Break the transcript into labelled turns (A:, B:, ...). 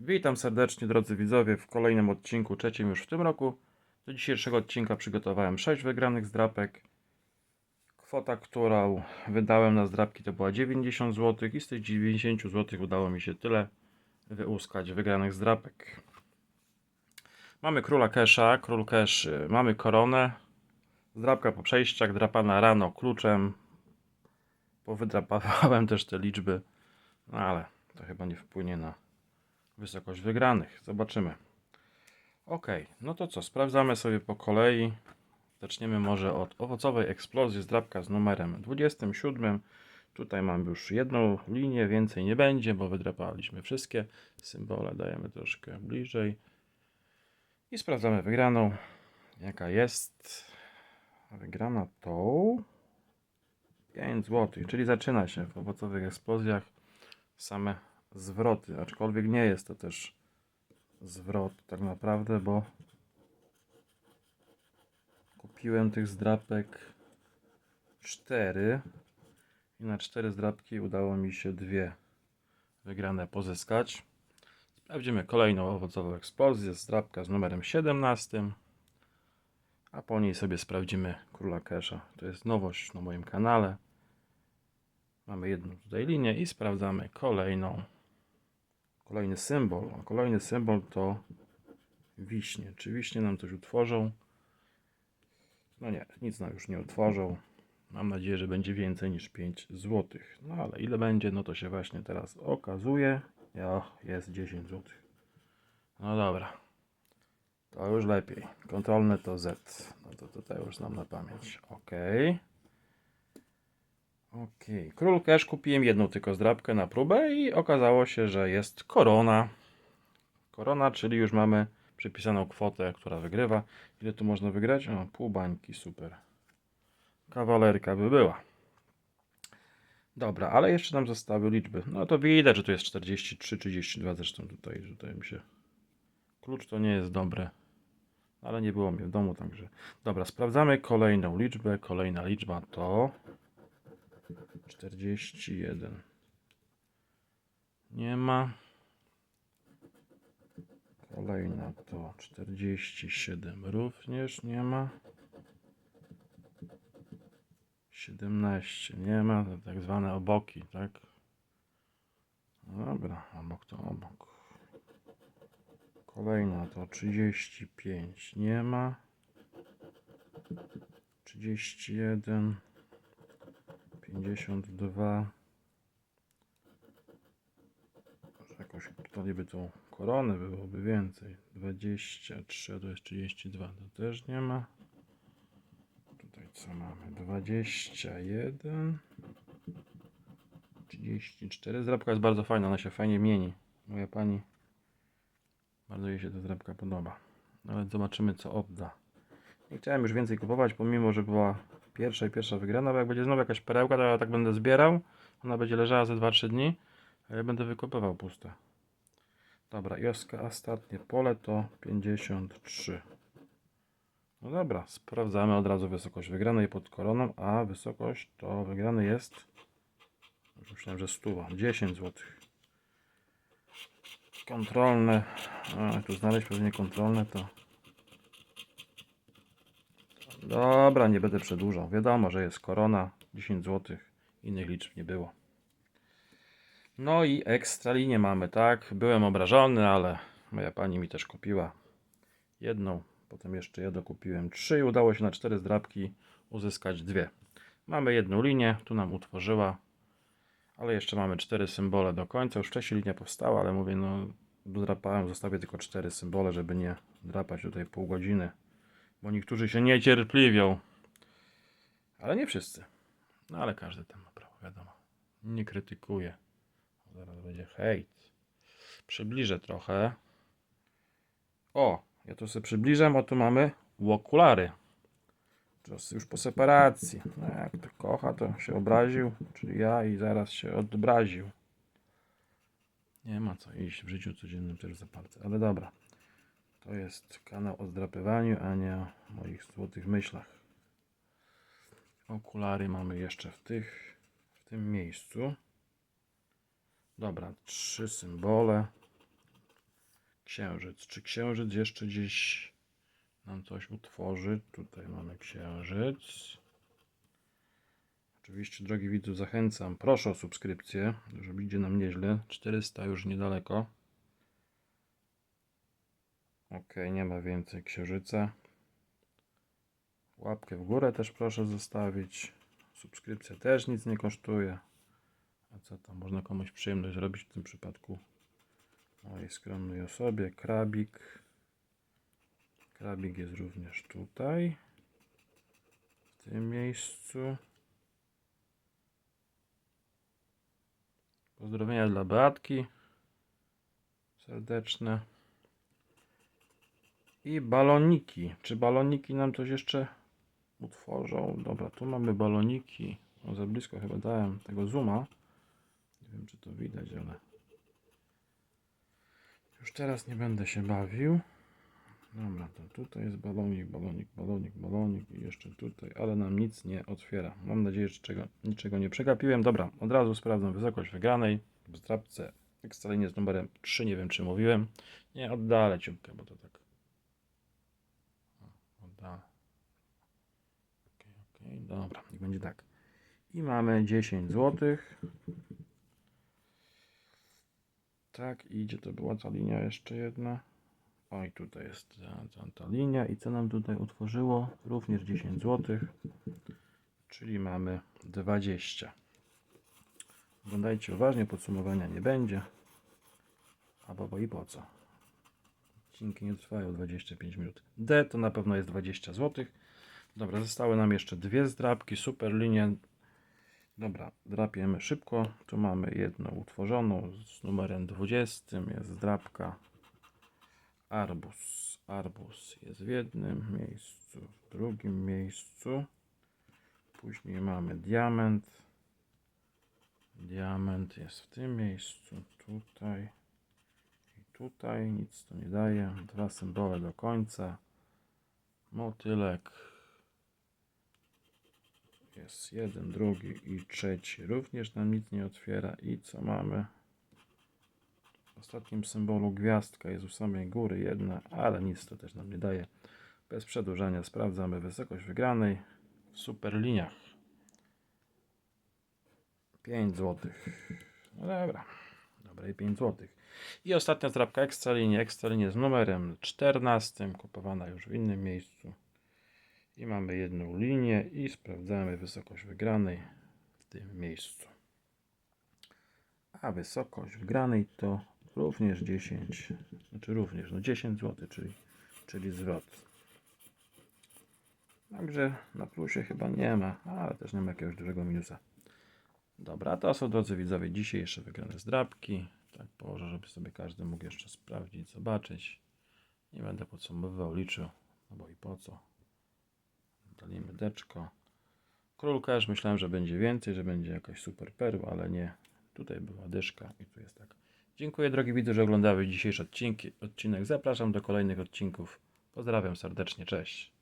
A: Witam serdecznie drodzy widzowie w kolejnym odcinku, trzecim już w tym roku. Do dzisiejszego odcinka przygotowałem 6 wygranych zdrapek. Kwota, którą wydałem na zdrapki to była 90 zł i z tych 90 zł udało mi się tyle wyłuskać wygranych zdrapek. Mamy króla kesza, król kesz, y, mamy koronę. Zdrapka po przejściach, drapana rano kluczem. Powydrapałem też te liczby, no ale to chyba nie wpłynie na wysokość wygranych. Zobaczymy. Ok, no to co, sprawdzamy sobie po kolei. Zaczniemy może od owocowej eksplozji zdrabka z numerem 27. Tutaj mam już jedną linię, więcej nie będzie, bo wydrapaliśmy wszystkie symbole. Dajemy troszkę bliżej. I sprawdzamy wygraną. Jaka jest? Wygrana to 5 zł, czyli zaczyna się w owocowych eksplozjach same zwroty, aczkolwiek nie jest to też zwrot tak naprawdę, bo kupiłem tych zdrapek 4 i na 4 zdrapki udało mi się dwie wygrane pozyskać. Sprawdzimy kolejną owocową eksplozję, zdrapka z numerem 17, a po niej sobie sprawdzimy króla kesza. To jest nowość na moim kanale. Mamy jedną tutaj linię i sprawdzamy kolejną. Kolejny symbol. A kolejny symbol to wiśnie. Czy wiśnie nam coś utworzą? No nie, nic nam już nie utworzą. Mam nadzieję, że będzie więcej niż 5 zł. No ale ile będzie, no to się właśnie teraz okazuje. O, jest 10 zł. No dobra. To już lepiej. Kontrolne to Z. No to tutaj już znam na pamięć. Okej. Okej, król cash kupiłem jedną tylko zdrabkę na próbę i okazało się, że jest korona. Korona, czyli już mamy przypisaną kwotę, która wygrywa. Ile tu można wygrać? O, pół bańki, super. Kawalerka by była. Dobra, ale jeszcze nam zostały liczby. No to widać, że tu jest 43, 32 zresztą tutaj, tutaj mi się... Klucz to nie jest dobre. Ale nie było mnie w domu, także... Dobra, sprawdzamy kolejną liczbę. Kolejna liczba to... 41. Nie ma. Kolejna to 47. Również nie ma. 17. Nie ma. To tak zwane oboki, tak? Dobra, obok to obok. Kolejna to 35. Nie ma. 31. 52 Może jakoś by tą koronę byłoby więcej. 23 to jest 32 to też nie ma. Tutaj co mamy? 21 34 zrabka jest bardzo fajna ona się fajnie mieni. Moja pani bardzo jej się ta zrabka podoba. Ale zobaczymy co odda nie chciałem już więcej kupować pomimo że była Pierwsza i pierwsza wygrana, bo jak będzie znowu jakaś perełka, to ja tak będę zbierał. Ona będzie leżała ze 2-3 dni, a ja będę wykopywał puste. Dobra, i oska- ostatnie pole to 53. No dobra, sprawdzamy od razu wysokość wygranej pod koroną, a wysokość to wygrany jest, myślałem, że stuwa, 10 zł. Kontrolne, a tu znaleźć pewnie kontrolne to Dobra, nie będę przedłużał. Wiadomo, że jest korona, 10 zł. Innych liczb nie było. No i ekstra linię mamy, tak? Byłem obrażony, ale moja pani mi też kupiła jedną. Potem jeszcze jedną kupiłem trzy i udało się na cztery zdrabki uzyskać dwie. Mamy jedną linię, tu nam utworzyła. Ale jeszcze mamy cztery symbole do końca. Już wcześniej linia powstała, ale mówię, no drapałem, zostawię tylko cztery symbole, żeby nie drapać tutaj pół godziny bo niektórzy się niecierpliwią. Ale nie wszyscy. No ale każdy tam ma prawo, wiadomo. Nie krytykuje. Zaraz będzie hejt. Przybliżę trochę. O, ja to sobie przybliżam, a tu mamy okulary. Jest już po separacji. No jak to kocha, to się obraził, czyli ja i zaraz się odbraził. Nie ma co iść w życiu codziennym też za palce, ale dobra. To jest kanał o zdrapywaniu, a nie o moich złotych myślach. Okulary mamy jeszcze w tych, w tym miejscu. Dobra, trzy symbole. Księżyc. Czy księżyc jeszcze gdzieś nam coś utworzy? Tutaj mamy księżyc. Oczywiście, drogi widzu, zachęcam. Proszę o subskrypcję, żeby idzie nam nieźle. 400 już niedaleko. Ok, nie ma więcej księżyca. Łapkę w górę też proszę zostawić. Subskrypcja też nic nie kosztuje. A co tam, można komuś przyjemność zrobić w tym przypadku mojej skromnej osobie. Krabik. Krabik jest również tutaj. W tym miejscu. Pozdrowienia dla Beatki. Serdeczne. I baloniki. Czy baloniki nam coś jeszcze utworzą? Dobra, tu mamy baloniki. O, za blisko chyba dałem tego zooma. Nie wiem, czy to widać, ale już teraz nie będę się bawił. Dobra, to tutaj jest balonik, balonik, balonik, balonik i jeszcze tutaj, ale nam nic nie otwiera. Mam nadzieję, że czego, niczego nie przegapiłem. Dobra, od razu sprawdzam wysokość wygranej w zdrabce ekstralinie z numerem 3. Nie wiem, czy mówiłem. Nie, oddalę ciupkę, bo to tak. O, Oddalę. Okej, dobra, niech będzie tak. I mamy 10 zł. Tak, i gdzie to była ta linia jeszcze jedna? Oj, tutaj jest ta, ta, ta linia i co nam tutaj utworzyło? Również 10 zł, czyli mamy 20. Oglądajcie uważnie, podsumowania nie będzie. A bo i po co? Odcinki nie trwają 25 minut. D to na pewno jest 20 zł. Dobra, zostały nam jeszcze dwie zdrabki, super linie. Dobra, drapiemy szybko. Tu mamy jedną utworzoną z numerem 20. Jest zdrabka arbus. Arbus jest w jednym miejscu, w drugim miejscu. Później mamy diament. Diament jest w tym miejscu, tutaj i tutaj. Nic to nie daje. Dwa symbole do końca. Motylek. Jest jeden, drugi i trzeci. Również nam nic nie otwiera. I co mamy? W ostatnim symbolu gwiazdka jest u samej góry jedna, ale nic to też nam nie daje. Bez przedłużania sprawdzamy wysokość wygranej w super liniach. 5 zł. No dobra. I 5 zł. I ostatnia zdrabka ekstra linie. Ekstra linie z numerem 14. Kupowana już w innym miejscu. I mamy jedną linię i sprawdzamy wysokość wygranej w tym miejscu. A wysokość wygranej to również 10, znaczy również, no 10 zł, czyli, czyli zwrot. Także na plusie chyba nie ma, ale też nie ma jakiegoś dużego minusa. Dobra, to są drodzy widzowie dzisiejsze wygrane zdrabki. Tak położę, żeby sobie każdy mógł jeszcze sprawdzić, zobaczyć. Nie będę podsumowywał, liczył, no bo i po co. Dalimy deczko. Król też myślałem, że będzie więcej, że będzie jakaś super perła, ale nie. Tutaj była dyszka i tu jest tak. Dziękuję drogi widzu, że oglądałeś dzisiejszy odcinek. Zapraszam do kolejnych odcinków. Pozdrawiam serdecznie, cześć.